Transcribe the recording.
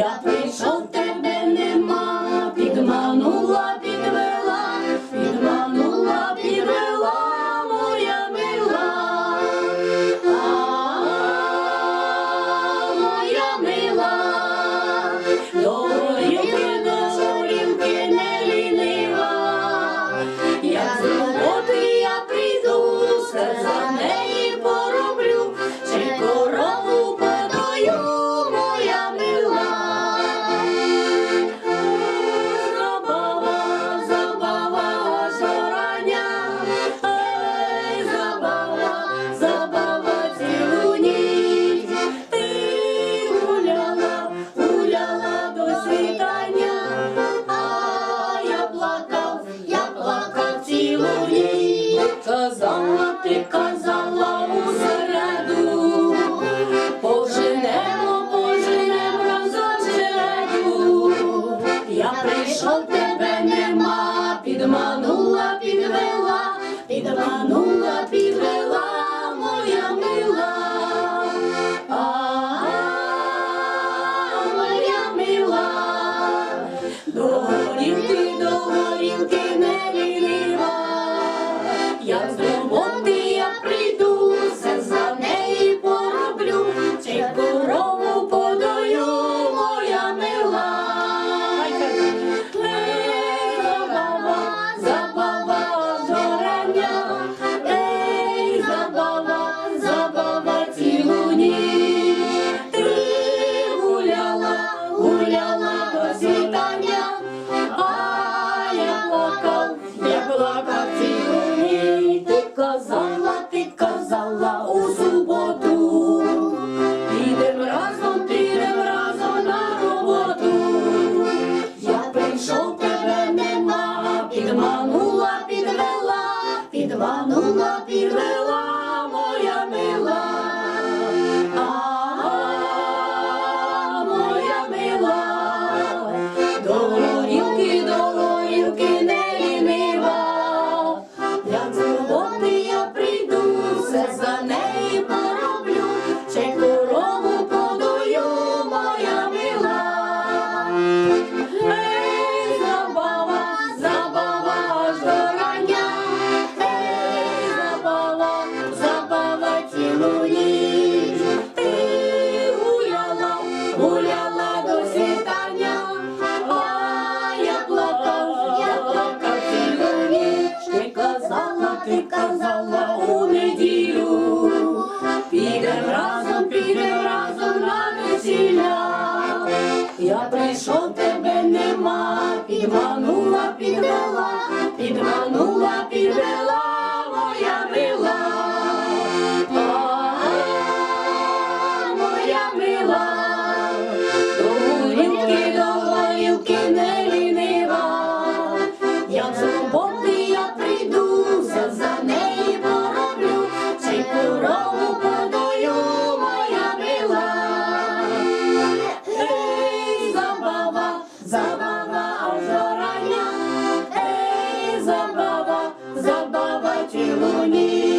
Yeah. підказала у середу, поженемо, поженемо разом. Я прийшов, тебе нема, підманула, підвела, підманула, підвела. ти казала у неділю, підем разом, підем разом на весілля. Я прийшов, тебе нема, підманула, підвела, підманула, підвела моя мила, моя мила. забава, забава чигуні.